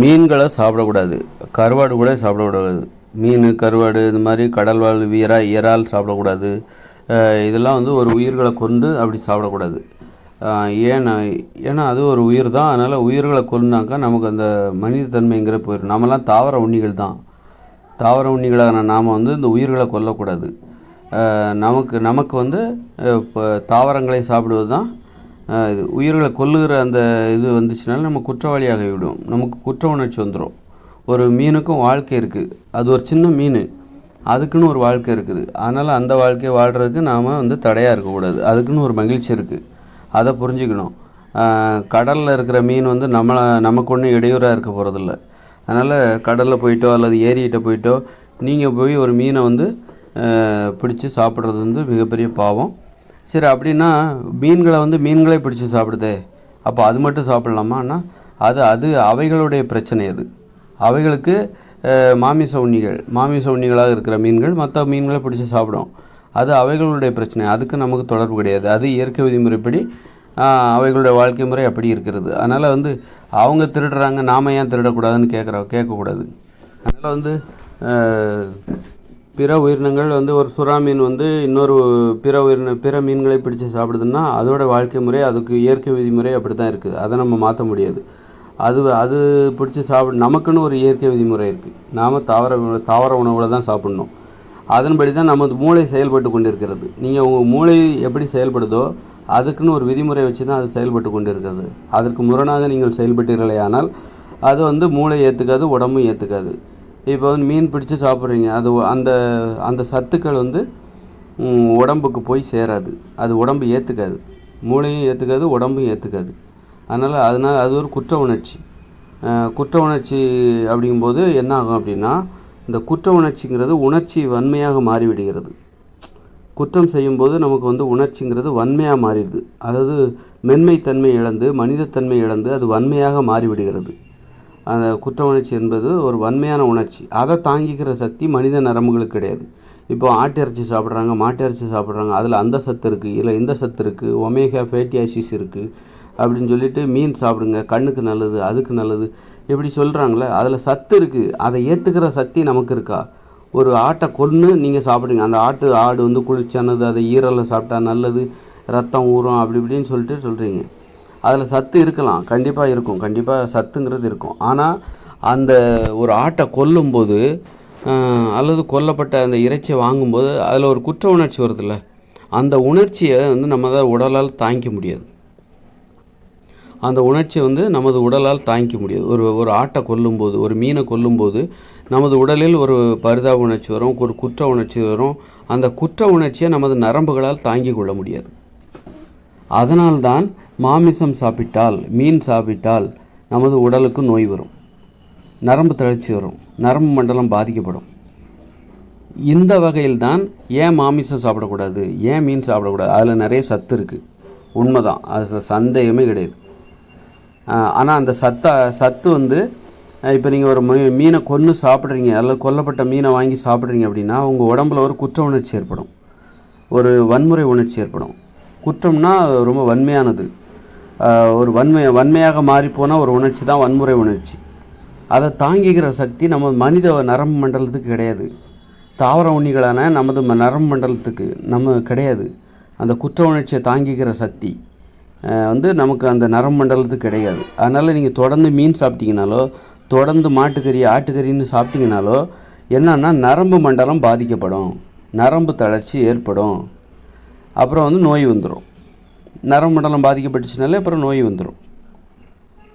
மீன்களை சாப்பிடக்கூடாது. கருவாடு கூட சாப்பிடக்கூடாது. மீன் கருவாடு இது மாதிரி கடல் வாழ் வீரா இறால் சாப்பிடக்கூடாது. இதெல்லாம் வந்து ஒரு உயிர்களை கொண்டு அப்படி சாப்பிடக்கூடாது. ஏன்னா ஏன்னா அது ஒரு உயிர் தான். அதனால் உயிர்களை கொண்டுனாக்கா நமக்கு அந்த மனிதத்தன்மைங்கிற போயிடும். நம்மலாம் தாவர உண்ணிகள் தான். தாவர உண்ணிகளான நாம் வந்து இந்த உயிர்களை கொல்லக்கூடாது. நமக்கு நமக்கு வந்து இப்போ தாவரங்களை சாப்பிடுவது தான் உயிர்களை கொல்லுகிற அந்த இது வந்துச்சுனால நம்ம குற்றவாளியாக விடும் நமக்கு குற்ற உணர்ச்சி வந்துடும் ஒரு மீனுக்கும் வாழ்க்கை இருக்குது அது ஒரு சின்ன மீன். அதுக்குன்னு ஒரு வாழ்க்கை இருக்குது. அதனால் அந்த வாழ்க்கையை வாழ்கிறதுக்கு நாம் வந்து தடையாக இருக்கக்கூடாது. அதுக்குன்னு ஒரு மகிழ்ச்சி இருக்குது அதை புரிஞ்சுக்கணும். கடலில் இருக்கிற மீன் வந்து நம்மளை நமக்கு ஒன்றும் இடையூறாக இருக்க போகிறதில்ல அதனால் கடலில் போயிட்டோ அல்லது ஏரியிட்ட போயிட்டோ நீங்கள் போய் ஒரு மீனை வந்து பிடிச்சி சாப்பிட்றது வந்து மிகப்பெரிய பாவம். சரி அப்படின்னா மீன்களை வந்து மீன்களே பிடிச்சி சாப்பிடுதே. அப்போ அது மட்டும் சாப்பிட்லாமான்னா அது அது அவைகளுடைய பிரச்சனை அது. அவைகளுக்கு மாமிச உண்ணிகள் மாமிச உண்ணிகளாக இருக்கிற மீன்கள் மற்ற மீன்களை பிடிச்சி சாப்பிடும். அது அவைகளுடைய பிரச்சனை. அதுக்கு நமக்கு தொடர்பு கிடையாது. அது இயற்கை விதிமுறைப்படி அவைகளுடைய வாழ்க்கை முறை அப்படி இருக்கிறது. அதனால் வந்து அவங்க திருடுறாங்க நாம ஏன் திருடக்கூடாதுன்னு கேட்குற கேட்கக்கூடாது. அதனால் வந்து பிற உயிரினங்கள் வந்து ஒரு சுறா மீன் வந்து இன்னொரு பிற உயிரின பிற மீன்களை பிடிச்சு சாப்பிடுதுன்னா அதோட வாழ்க்கை முறை அதுக்கு இயற்கை விதிமுறை அப்படி தான் இருக்குது. அதை நம்ம மாற்ற முடியாது. அது அது பிடிச்சி சாப்பிட நமக்குன்னு ஒரு இயற்கை விதிமுறை இருக்குது நாம் தாவர தாவர உணவில் தான் சாப்பிட்ணும். அதன்படி தான் நமது மூளை செயல்பட்டு கொண்டிருக்கிறது. நீங்கள் உங்கள் மூளை எப்படி செயல்படுதோ அதுக்குன்னு ஒரு விதிமுறை வச்சு தான் அது செயல்பட்டு கொண்டிருக்கிறது. அதற்கு முரணாக நீங்கள் செயல்பட்டீர்களே ஆனால் அது வந்து மூளை ஏற்றுக்காது உடம்பும் ஏற்றுக்காது இப்போ வந்து மீன் பிடிச்சி சாப்பிட்றீங்க. அது அந்த அந்த சத்துக்கள் வந்து உடம்புக்கு போய் சேராது. அது உடம்பு ஏற்றுக்காது மூளையும் ஏற்றுக்காது உடம்பும் ஏற்றுக்காது அதனால் அதனால் அது ஒரு குற்ற உணர்ச்சி. குற்ற உணர்ச்சி அப்படிங்கும்போது என்ன ஆகும் அப்படின்னா இந்த குற்ற உணர்ச்சிங்கிறது உணர்ச்சி வன்மையாக மாறிவிடுகிறது. குற்றம் செய்யும்போது நமக்கு வந்து உணர்ச்சிங்கிறது வன்மையாக மாறிடுது. அதாவது மென்மைத்தன்மை இழந்து மனிதத்தன்மை இழந்து அது வன்மையாக மாறிவிடுகிறது. அந்த குற்ற உணர்ச்சி என்பது ஒரு வன்மையான உணர்ச்சி. அதை தாங்கிக்கிற சக்தி மனித நரம்புகளுக்கு கிடையாது. இப்போ ஆட்டு இறைச்சி சாப்பிட்றாங்க மாட்டு இறைச்சி சாப்பிட்றாங்க அதில் அந்த சத்து இருக்குது இல்லை இந்த சத்து இருக்குது ஒமேகா ஃபேட்டி ஆசிஸ் இருக்குது அப்படின்னு சொல்லிட்டு மீன் சாப்பிடுங்க கண்ணுக்கு நல்லது அதுக்கு நல்லது இப்படி சொல்கிறாங்களே அதில் சத்து இருக்குது அதை ஏற்றுக்கிற சக்தி நமக்கு இருக்கா? ஒரு ஆட்டை கொன்று நீங்கள் சாப்பிடுங்க. அந்த ஆட்டு ஆடு வந்து குளிர்ச்சியானது அதை ஈரலை சாப்பிட்டா நல்லது ரத்தம் ஊறும் அப்படி இப்படின்னு சொல்லிட்டு சொல்கிறீங்க அதில் சத்து இருக்கலாம். கண்டிப்பாக இருக்கும். கண்டிப்பாக சத்துங்கிறது இருக்கும். ஆனால் அந்த ஒரு ஆட்டை கொல்லும்போது அல்லது கொல்லப்பட்ட அந்த இறைச்சியை வாங்கும்போது அதில் ஒரு குற்ற உணர்ச்சி வருதுல்ல. அந்த உணர்ச்சியை வந்து நம்ம தான் உடலால் தாங்கிக்க முடியாது. அந்த உணர்ச்சியை வந்து நமது உடலால் தாங்கிக்க முடியாது. ஒரு ஒரு ஆட்டை கொல்லும்போது ஒரு மீனை கொல்லும்போது நமது உடலில் ஒரு பரிதாப உணர்ச்சி வரும் ஒரு குற்ற உணர்ச்சி வரும். அந்த குற்ற உணர்ச்சியை நமது நரம்புகளால் தாங்கிக் கொள்ள முடியாது. அதனால்தான் மாமிசம் சாப்பிட்டால் மீன் சாப்பிட்டால் நமது உடலுக்கு நோய் வரும். நரம்பு தளர்ச்சி வரும். நரம்பு மண்டலம் பாதிக்கப்படும். இந்த வகையில் தான் ஏன் மாமிசம் சாப்பிடக்கூடாது? ஏன் மீன் சாப்பிடக்கூடாது? அதில் நிறைய சத்து இருக்குது உண்மைதான். அதில் சந்தேகமே கிடையாது. ஆனால் அந்த சத்த சத்து வந்து இப்போ நீங்கள் ஒரு மீனை கொன்று சாப்பிட்றீங்க அல்லது கொல்லப்பட்ட மீனை வாங்கி சாப்பிட்றீங்க அப்படின்னா உங்கள் உடம்புல ஒரு குற்ற உணர்ச்சி ஏற்படும். ஒரு வன்முறை உணர்ச்சி ஏற்படும். குற்றம்னா ரொம்ப வன்மையானது. ஒரு வன்மை வன்மையாக மாறிப்போன ஒரு உணர்ச்சி தான் வன்முறை உணர்ச்சி. அதை தாங்கிக்கிற சக்தி நம்ம மனித நரம்பு மண்டலத்துக்கு கிடையாது. தாவர உண்ணிகளான நமது ம- நரம்பு மண்டலத்துக்கு நம்ம கிடையாது. அந்த குற்ற உணர்ச்சியை தாங்கிக்கிற சக்தி வந்து நமக்கு அந்த நரம்பு மண்டலத்துக்கு கிடையாது. அதனால் நீங்கள் தொடர்ந்து மீன் சாப்பிட்டீங்கனாலோ தொடர்ந்து மாட்டுக்கறி ஆட்டுக்கறின்னு சாப்பிட்டீங்கனாலோ என்னன்னா நரம்பு மண்டலம் பாதிக்கப்படும். நரம்பு தளர்ச்சி ஏற்படும். அப்புறம் வந்து நோய் வந்துடும் நரம்பு மண்டலம் பாதிக்கப்பட்டுச்சுனாலே அப்புறம் நோய் வந்துடும்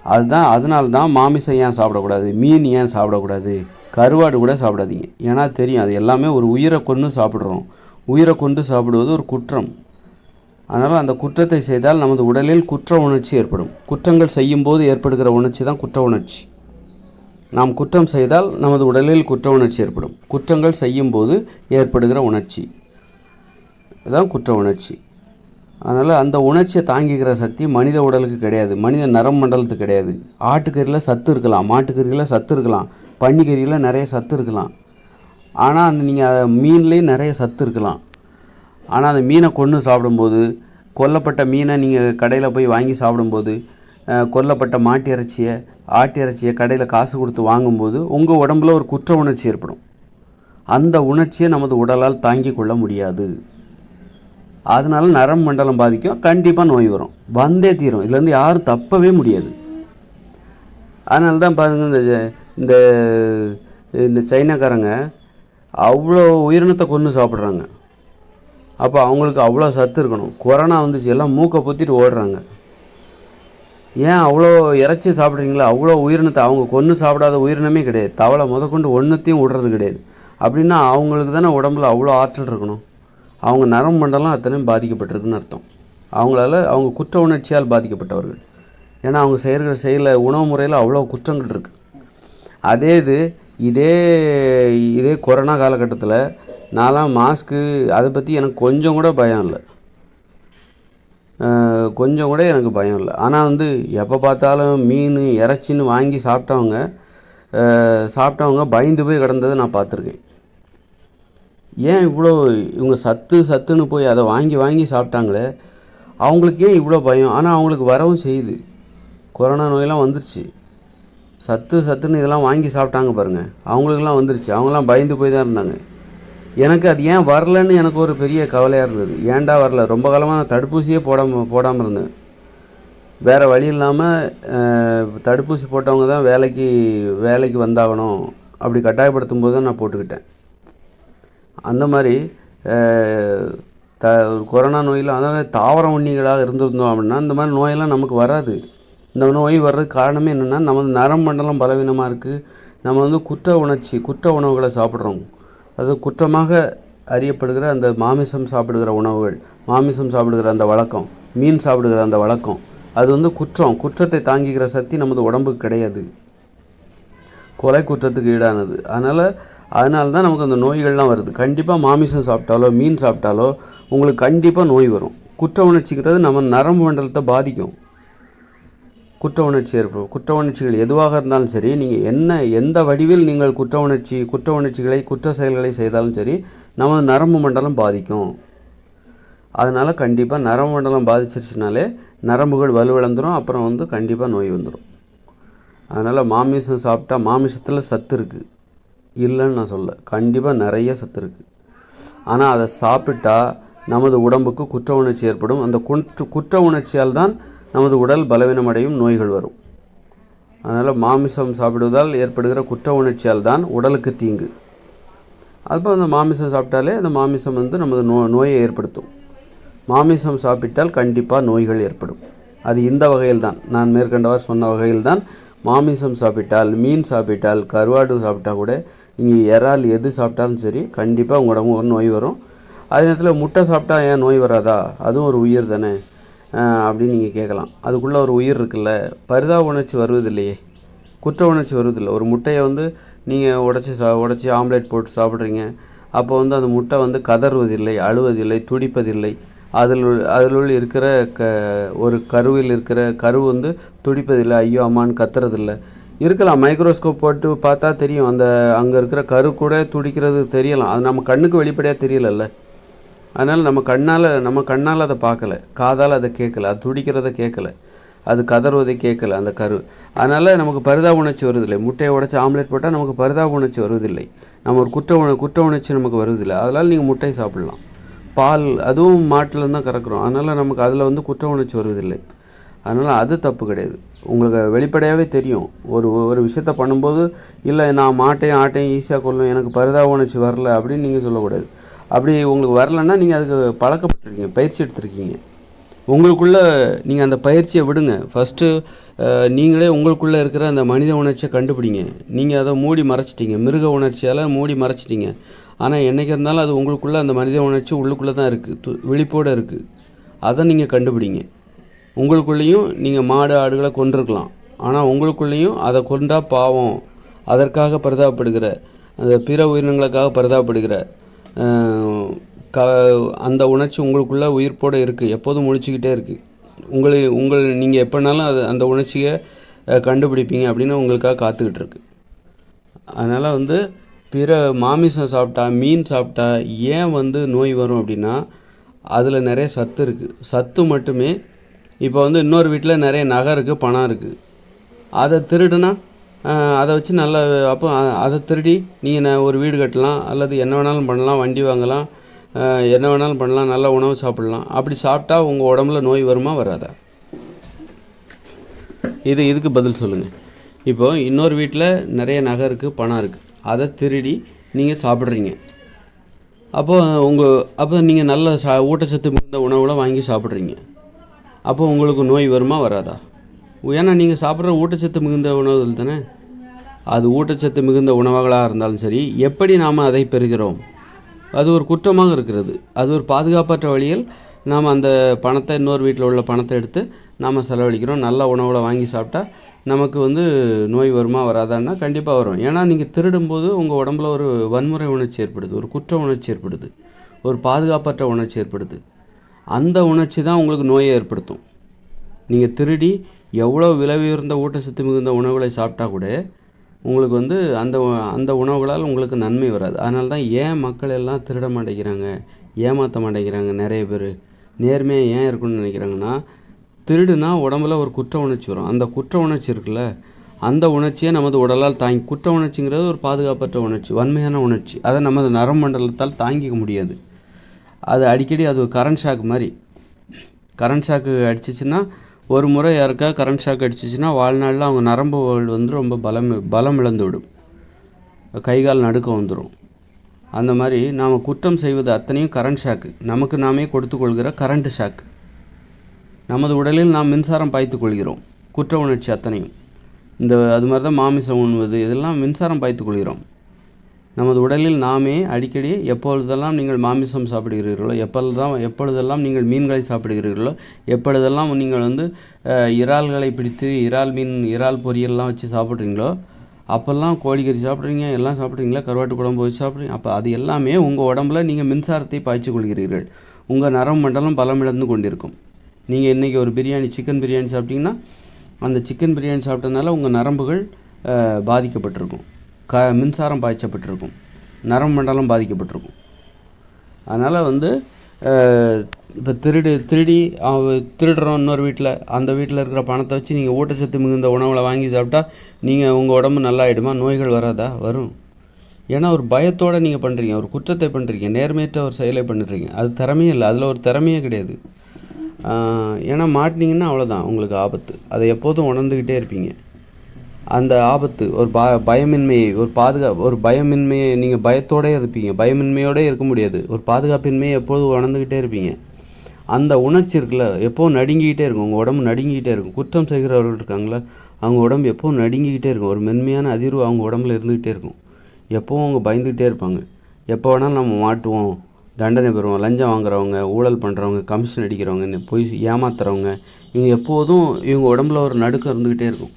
அதுதான் அதனால தான் மாமிசம் ஏன் சாப்பிடக்கூடாது? மீன் ஏன் சாப்பிடக்கூடாது? கருவாடு கூட சாப்பிடாதீங்க. ஏன்னா தெரியும் அது எல்லாமே ஒரு உயிரை கொன்று சாப்பிட்றோம். உயிரை கொண்டு சாப்பிடுவது ஒரு குற்றம். அதனால் அந்த குற்றத்தை செய்தால் நமது உடலில் குற்ற உணர்ச்சி ஏற்படும். குற்றங்கள் செய்யும்போது ஏற்படுகிற உணர்ச்சி தான் குற்ற உணர்ச்சி. நாம் குற்றம் செய்தால் நமது உடலில் குற்ற உணர்ச்சி ஏற்படும். குற்றங்கள் செய்யும்போது ஏற்படுகிற உணர்ச்சி. இதுதான் குற்ற உணர்ச்சி. அதனால் அந்த உணர்ச்சியை தாங்கிக்கிற சக்தி மனித உடலுக்கு கிடையாது. மனித நரம் மண்டலத்துக்கு கிடையாது. ஆட்டுக்கறியில் சத்து இருக்கலாம் மாட்டுக்கறியில் சத்து இருக்கலாம் பன்னிக்கறியில் நிறைய சத்து இருக்கலாம். ஆனால் அந்த நீங்கள் மீன்லேயும் நிறைய சத்து இருக்கலாம். ஆனால் அந்த மீனை கொன்று சாப்பிடும்போது கொல்லப்பட்ட மீனை நீங்கள் கடையில் போய் வாங்கி சாப்பிடும்போது கொல்லப்பட்ட மாட்டு இறைச்சியை ஆட்டு இறைச்சியை கடையில் காசு கொடுத்து வாங்கும்போது உங்கள் உடம்புல ஒரு குற்ற உணர்ச்சி ஏற்படும். அந்த உணர்ச்சியை நமது உடலால் தாங்கிக் கொள்ள முடியாது. அதனால நரம்பு மண்டலம் பாதிக்கும். கண்டிப்பாக நோய் வரும். வந்தே தீரும். இதுலேருந்து யாரும் தப்பவே முடியாது. அதனால தான் பாருங்கள் இந்த இந்த இந்த சைனாக்காரங்க அவ்வளோ உயிரினத்தை கொன்று சாப்பிட்றாங்க. அப்போ அவங்களுக்கு அவ்வளோ சத்து இருக்கணும். கொரோனா வந்துச்சு எல்லாம் மூக்கை பொத்திட்டு ஓடுறாங்க. ஏன் அவ்வளோ இறைச்சி சாப்பிட்றீங்களா? அவ்வளோ உயிரினத்தை அவங்க கொன்று சாப்பிடாத உயிரினமே கிடையாது. தவளை முதற்கொண்டு ஒன்றுத்தையும் விடுறது கிடையாது. அப்படின்னா அவங்களுக்கு தானே உடம்புல அவ்வளோ ஆற்றல் இருக்கணும். அவங்க நரம்பு மண்டலம் அத்தனையும் பாதிக்கப்பட்டிருக்குன்னு அர்த்தம். அவங்களால அவங்க குற்ற உணர்ச்சியால் பாதிக்கப்பட்டவர்கள். ஏன்னா அவங்க செய்கிற செயல உணவு முறையில் அவ்வளோ குற்றங்கள் இருக்குது அதே இது இதே இதே கொரோனா காலகட்டத்தில் நான்லாம் மாஸ்க்கு அதை பற்றி எனக்கு கொஞ்சம் கூட பயம் இல்லை. கொஞ்சம் கூட எனக்கு பயம் இல்லை. ஆனால் வந்து எப்போ பார்த்தாலும் மீன் இறைச்சின்னு வாங்கி சாப்பிட்டவங்க சாப்பிட்டவங்க பயந்து போய் கிடந்ததை நான் பார்த்துருக்கேன். ஏன் இவ்வளோ இவங்க சத்து சத்துன்னு போய் அதை வாங்கி வாங்கி சாப்பிட்டாங்களே? அவங்களுக்கு ஏன் இவ்வளோ பயம்? ஆனால் அவங்களுக்கு வரவும் செய்யுது. கொரோனா நோயெல்லாம் வந்துருச்சு. சத்து சத்துன்னு இதெல்லாம் வாங்கி சாப்பிட்டாங்க பாருங்கள் அவங்களுக்கெல்லாம் வந்துருச்சு. அவங்களாம் பயந்து போய் தான் இருந்தாங்க. எனக்கு அது ஏன் வரலன்னு எனக்கு ஒரு பெரிய கவலையாக இருந்தது. ஏன்டா வரல? ரொம்ப காலமாக நான் தடுப்பூசியே போடாமல் போடாமல் இருந்தேன். வேறு வழி இல்லாமல் தடுப்பூசி போட்டவங்க தான் வேலைக்கு வேலைக்கு வந்தாகணும். அப்படி கட்டாயப்படுத்தும் போது தான் நான் போட்டுக்கிட்டேன். அந்த மாதிரி த கொரோனா நோயில் அதாவது தாவர உண்ணிகளாக இருந்திருந்தோம் அப்படின்னா இந்த மாதிரி நோயெல்லாம் நமக்கு வராது. இந்த நோய் வர்றதுக்கு காரணமே என்னென்னா நமது நரம் மண்டலம் பலவீனமாக இருக்குது நம்ம வந்து குற்ற உணர்ச்சி குற்ற உணவுகளை சாப்பிட்றோம். அது குற்றமாக அறியப்படுகிற அந்த மாமிசம் சாப்பிடுகிற உணவுகள் மாமிசம் சாப்பிடுகிற அந்த வழக்கம் மீன் சாப்பிடுகிற அந்த வழக்கம் அது வந்து குற்றம். குற்றத்தை தாங்கிக்கிற சக்தி நமது உடம்புக்கு கிடையாது. கொலை குற்றத்துக்கு ஈடானது. அதனால் அதனால தான் நமக்கு அந்த நோய்கள்லாம் வருது. கண்டிப்பாக மாமிசம் சாப்பிட்டாலோ மீன் சாப்பிட்டாலோ உங்களுக்கு கண்டிப்பாக நோய் வரும். குற்ற உணர்ச்சிங்கிறது நம்ம நரம்பு மண்டலத்தை பாதிக்கும். குற்ற உணர்ச்சி ஏற்படும். குற்ற உணர்ச்சிகள் எதுவாக இருந்தாலும் சரி நீங்கள் என்ன எந்த வடிவில் நீங்கள் குற்ற உணர்ச்சி குற்ற உணர்ச்சிகளை குற்ற செயல்களை செய்தாலும் சரி நமது நரம்பு மண்டலம் பாதிக்கும். அதனால் கண்டிப்பாக நரம்பு மண்டலம் பாதிச்சிருச்சுனாலே நரம்புகள் வலுவிழந்துடும் அப்புறம் வந்து கண்டிப்பாக நோய் வந்துடும் அதனால் மாமிசம் சாப்பிட்டா மாமிசத்தில் சத்து இருக்குது இல்லைன்னு நான் சொல்ல கண்டிப்பாக நிறைய சத்து இருக்குது ஆனால் அதை சாப்பிட்டா நமது உடம்புக்கு குற்ற உணர்ச்சி ஏற்படும். அந்த குற்ற குற்ற உணர்ச்சியால் தான் நமது உடல் பலவீனமடையும் நோய்கள் வரும். அதனால் மாமிசம் சாப்பிடுவதால் ஏற்படுகிற குற்ற உணர்ச்சியால் தான் உடலுக்கு தீங்கு. அப்போ அந்த மாமிசம் சாப்பிட்டாலே அந்த மாமிசம் வந்து நமது நோ நோயை ஏற்படுத்தும். மாமிசம் சாப்பிட்டால் கண்டிப்பாக நோய்கள் ஏற்படும். அது இந்த வகையில் தான். நான் மேற்கண்டவர் சொன்ன வகையில் தான் மாமிசம் சாப்பிட்டால் மீன் சாப்பிட்டால் கருவாடு சாப்பிட்டா கூட நீங்கள் இறால் எது சாப்பிட்டாலும் சரி கண்டிப்பாக உங்கள் உடம்பு ஒரு நோய் வரும். அதே நேரத்தில் முட்டை சாப்பிட்டா ஏன் நோய் வராதா? அதுவும் ஒரு உயிர் தானே. அப்படின்னு நீங்கள் கேட்கலாம். அதுக்குள்ளே ஒரு உயிர் இருக்குல்ல. பரிதாப உணர்ச்சி வருவதில்லையே. குற்ற உணர்ச்சி வருவதில்லை. ஒரு முட்டையை வந்து நீங்கள் உடச்சி சா உடச்சி ஆம்லேட் போட்டு சாப்பிட்றீங்க. அப்போ வந்து அந்த முட்டை வந்து கதறுவதில்லை அழுவதில்லை துடிப்பதில்லை. அதில் அதில் இருக்கிற க ஒரு கருவில் இருக்கிற கரு வந்து துடிப்பதில்லை. ஐயோ அம்மான்னு கத்துறதில்லை. இருக்கலாம். மைக்ரோஸ்கோப் போட்டு பார்த்தா தெரியும். அந்த அங்கே இருக்கிற கரு கூட துடிக்கிறது தெரியலாம். அது நம்ம கண்ணுக்கு வெளிப்படையாக தெரியலல்ல. அதனால் நம்ம கண்ணால் நம்ம கண்ணால் அதை பார்க்கல. காதால் அதை கேட்கல. அது துடிக்கிறத கேட்கல. அது கதறுவதை கேட்கல அந்த கரு. அதனால் நமக்கு பரிதா உணர்ச்சி வருதில்லை முட்டையை உடைச்சி ஆம்லேட் போட்டால் நமக்கு பரிதா உணர்ச்சி வருவதில்லை. நம்ம ஒரு குற்ற உண குற்ற உணர்ச்சி நமக்கு வருவதில்லை. அதனால் நீங்கள் முட்டை சாப்பிடலாம். பால் அதுவும் மாட்டில் தான் கறக்குறோம். அதனால் நமக்கு அதில் வந்து குற்ற உணர்ச்சி வருவதில்லை. அதனால் அது தப்பு கிடையாது. உங்களுக்கு வெளிப்படையாகவே தெரியும். ஒரு ஒரு விஷயத்த பண்ணும்போது இல்லை நான் மாட்டையும் ஆட்டையும் ஈஸியாக கொள்ளும் எனக்கு பரிதாப உணர்ச்சி வரல அப்படின்னு நீங்கள் சொல்லக்கூடாது. அப்படி உங்களுக்கு வரலன்னா நீங்கள் அதுக்கு பழக்கப்பட்டிருக்கீங்க பயிற்சி எடுத்திருக்கீங்க. உங்களுக்குள்ளே நீங்கள் அந்த பயிற்சியை விடுங்க. ஃபஸ்ட்டு நீங்களே உங்களுக்குள்ளே இருக்கிற அந்த மனித உணர்ச்சியை கண்டுபிடிங்க. நீங்கள் அதை மூடி மறைச்சிட்டீங்க. மிருக உணர்ச்சியால் மூடி மறைச்சிட்டீங்க. ஆனால் என்றைக்கு இருந்தாலும் அது உங்களுக்குள்ளே அந்த மனித உணர்ச்சி உள்ளுக்குள்ளே தான் இருக்குது விழிப்போடு இருக்குது அதை நீங்கள் கண்டுபிடிங்க. உங்களுக்குள்ளேயும் நீங்கள் மாடு ஆடுகளை கொண்டிருக்கலாம் ஆனால் உங்களுக்குள்ளேயும் அதை கொண்டா பாவம். அதற்காக பரிதாபப்படுகிற அந்த பிற உயிரினங்களுக்காக பரிதாபப்படுகிற க அந்த உணர்ச்சி உங்களுக்குள்ளே உயிர்ப்போடு இருக்குது எப்போதும் முழிச்சிக்கிட்டே இருக்குது உங்களை உங்கள் நீங்கள் எப்போனாலும் அது அந்த உணர்ச்சியை கண்டுபிடிப்பீங்க அப்படின்னு உங்களுக்காக காத்துக்கிட்டு இருக்கு. அதனால் வந்து பிற மாமிசம் சாப்பிட்டா மீன் சாப்பிட்டா ஏன் வந்து நோய் வரும் அப்படின்னா அதில் நிறைய சத்து இருக்குது சத்து மட்டுமே இப்போ வந்து இன்னொரு வீட்டில் நிறைய நகை இருக்குது பணம் இருக்குது அதை திருடுனா அதை வச்சு நல்ல அப்போ அதை திருடி நீங்கள் ஒரு வீடு கட்டலாம் அல்லது என்ன வேணாலும் பண்ணலாம் வண்டி வாங்கலாம் என்ன வேணாலும் பண்ணலாம் நல்ல உணவு சாப்பிடலாம். அப்படி சாப்பிட்டா உங்கள் உடம்புல நோய் வருமா வராதா? இது இதுக்கு பதில் சொல்லுங்கள் இப்போ இன்னொரு வீட்டில் நிறைய நகை இருக்குது பணம் இருக்குது அதை திருடி நீங்கள் சாப்பிட்றீங்க. அப்போது உங்கள் அப்போ நீங்கள் நல்ல சா ஊட்டச்சத்து மிகுந்த உணவுலாம் வாங்கி சாப்பிட்றீங்க. அப்போ உங்களுக்கு நோய் வருமா வராதா? ஏன்னா நீங்கள் சாப்பிட்ற ஊட்டச்சத்து மிகுந்த உணவுகள் தானே? அது ஊட்டச்சத்து மிகுந்த உணவுகளாக இருந்தாலும் சரி எப்படி நாம் அதை பெறுகிறோம்? அது ஒரு குற்றமாக இருக்கிறது. அது ஒரு பாதுகாப்பற்ற வழியில் நாம் அந்த பணத்தை இன்னொரு வீட்டில் உள்ள பணத்தை எடுத்து நாம் செலவழிக்கிறோம். நல்ல உணவுகளை வாங்கி சாப்பிட்டா நமக்கு வந்து நோய் வருமா வராதான்னா கண்டிப்பாக வரும். ஏன்னா நீங்கள் திருடும்போது உங்கள் உடம்புல ஒரு வன்முறை உணர்ச்சி ஏற்படுது ஒரு குற்ற உணர்ச்சி ஏற்படுது ஒரு பாதுகாப்பற்ற உணர்ச்சி ஏற்படுது. அந்த உணர்ச்சி தான் உங்களுக்கு நோயை ஏற்படுத்தும். நீங்கள் திருடி எவ்வளோ விலை உயர்ந்த ஊட்டச்சத்து மிகுந்த உணவுகளை சாப்பிட்டா கூட உங்களுக்கு வந்து அந்த அந்த உணவுகளால் உங்களுக்கு நன்மை வராது. அதனால தான் ஏன் மக்கள் எல்லாம் திருட மாட்டேங்கிறாங்க ஏமாற்ற மாட்டேங்கிறாங்க நிறைய பேர்? நேர்மையாக ஏன் இருக்குன்னு நினைக்கிறாங்கன்னா திருடுனா உடம்புல ஒரு குற்ற உணர்ச்சி வரும். அந்த குற்ற உணர்ச்சி இருக்குல்ல அந்த உணர்ச்சியை நமது உடலால் தாங்கி குற்ற உணர்ச்சிங்கிறது ஒரு பாதுகாப்பற்ற உணர்ச்சி வன்மையான உணர்ச்சி. அதை நமது நரம்பண்டலத்தால் தாங்கிக்க முடியாது. அது அடிக்கடி அது ஒரு கரண்ட் ஷாக் மாதிரி. கரண்ட் ஷாக்கு அடிச்சிச்சின்னா ஒரு முறை யாருக்கா கரண்ட் ஷாக் அடிச்சிச்சின்னா வாழ்நாளில் அவங்க நரம்புகள் வந்து ரொம்ப பலம் பலம் இழந்து விடும். கை கால் நடுக்கம் வந்துடும் அந்த மாதிரி நாம் குற்றம் செய்வது அத்தனையும் கரண்ட் ஷாக்கு நமக்கு நாமே கொடுத்து கொள்கிற கரண்ட் ஷாக் நமது உடலில் நாம் மின்சாரம் பாய்த்து கொள்கிறோம். குற்ற உணர்ச்சி அத்தனையும். இந்த அது மாதிரி தான் மாமிசம் உண்ணுவது இதெல்லாம் மின்சாரம் பாய்த்து கொள்கிறோம். நமது உடலில் நாமே அடிக்கடி எப்பொழுதெல்லாம் நீங்கள் மாமிசம் சாப்பிடுகிறீர்களோ எப்பொழுதுதான் எப்பொழுதெல்லாம் நீங்கள் மீன்களை சாப்பிடுகிறீர்களோ எப்பொழுதெல்லாம் நீங்கள் வந்து இறால்களை பிடித்து இறால் மீன் இறால் பொரியல்லாம் வச்சு சாப்பிட்றீங்களோ அப்போல்லாம் கோழிக்கறி சாப்பிட்றீங்க எல்லாம் சாப்பிட்றீங்களா கருவாட்டு குழம்பு வச்சு சாப்பிட்றீங்க அப்போ அது எல்லாமே உங்கள் உடம்புல நீங்கள் மின்சாரத்தை பாய்ச்சி கொள்கிறீர்கள். உங்கள் நரம்பு மண்டலம் பலமிழந்து கொண்டிருக்கும். நீங்கள் இன்றைக்கி ஒரு பிரியாணி சிக்கன் பிரியாணி சாப்பிட்டீங்கன்னா அந்த சிக்கன் பிரியாணி சாப்பிட்டனால உங்கள் நரம்புகள் பாதிக்கப்பட்டிருக்கும். க மின்சாரம் பாய்ச்சப்பட்டிருக்கும். நரம்பு மண்டலம் பாதிக்கப்பட்டிருக்கும். அதனால் வந்து இப்போ திருடி திருடி திருடுறோம் இன்னொரு வீட்டில் அந்த வீட்டில் இருக்கிற பணத்தை வச்சு நீங்கள் ஊட்டச்சத்து மிகுந்த உணவுகளை வாங்கி சாப்பிட்டா நீங்கள் உங்கள் உடம்பு நல்லாயிடுமா? நோய்கள் வராதா? வரும். ஏன்னா ஒரு பயத்தோடு நீங்கள் பண்ணுறீங்க ஒரு குற்றத்தை பண்ணுறீங்க நேர்மையற்ற ஒரு செயலை பண்ணுறீங்க அது திறமையே இல்லை அதில் ஒரு திறமையே கிடையாது. ஏன்னா மாட்டினீங்கன்னா அவ்வளோதான் உங்களுக்கு ஆபத்து. அதை எப்போதும் உணர்ந்துக்கிட்டே இருப்பீங்க. அந்த ஆபத்து ஒரு ப பயமின்மையை ஒரு பாதுகா ஒரு பயமின்மையை நீங்கள் பயத்தோடே இருப்பீங்க. பயமின்மையோடே இருக்க முடியாது. ஒரு பாதுகாப்பின்மையை எப்போதும் உணர்ந்துக்கிட்டே இருப்பீங்க. அந்த உணர்ச்சி இருக்குல்ல எப்போவும் நடுங்கிக்கிட்டே இருக்கும். உங்கள் உடம்பு நடுங்கிக்கிட்டே இருக்கும். குற்றம் செய்கிறவர்கள் இருக்காங்களா அவங்க உடம்பு எப்போவும் நடுங்கிக்கிட்டே இருக்கும். ஒரு மென்மையான அதிர்வு அவங்க உடம்புல இருந்துக்கிட்டே இருக்கும். எப்போவும் அவங்க பயந்துக்கிட்டே இருப்பாங்க. எப்போ வேணாலும் நம்ம மாட்டுவோம் தண்டனை பெறுவோம் லஞ்சம் வாங்குறவங்க ஊழல் பண்ணுறவங்க கமிஷன் அடிக்கிறவங்க பொய் ஏமாத்துறவங்க இவங்க எப்போதும் இவங்க உடம்புல ஒரு நடுக்கம் இருந்துக்கிட்டே இருக்கும்.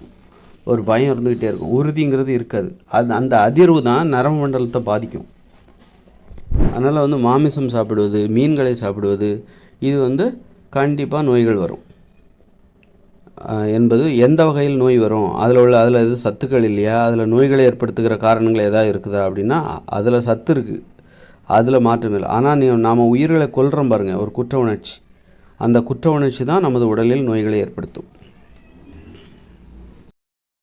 ஒரு பயம் இருந்துக்கிட்டே இருக்கும். உறுதிங்கிறது இருக்காது. அது அந்த அதிர்வு தான் நரம்பு மண்டலத்தை பாதிக்கும். அதனால் வந்து மாமிசம் சாப்பிடுவது மீன்களை சாப்பிடுவது இது வந்து கண்டிப்பாக நோய்கள் வரும். என்பது எந்த வகையில் நோய் வரும்? அதில் உள்ள அதில் எது சத்துக்கள் இல்லையா? அதில் நோய்களை ஏற்படுத்துகிற காரணங்கள் எதாவது இருக்குதா அப்படின்னா அதில் சத்து இருக்குது அதில் மாற்றம் இல்லை. ஆனால் நீ நாம் உயிர்களை கொல்றோம் பாருங்கள் ஒரு குற்ற உணர்ச்சி. அந்த குற்ற உணர்ச்சி தான் நமது உடலில் நோய்களை ஏற்படுத்தும்.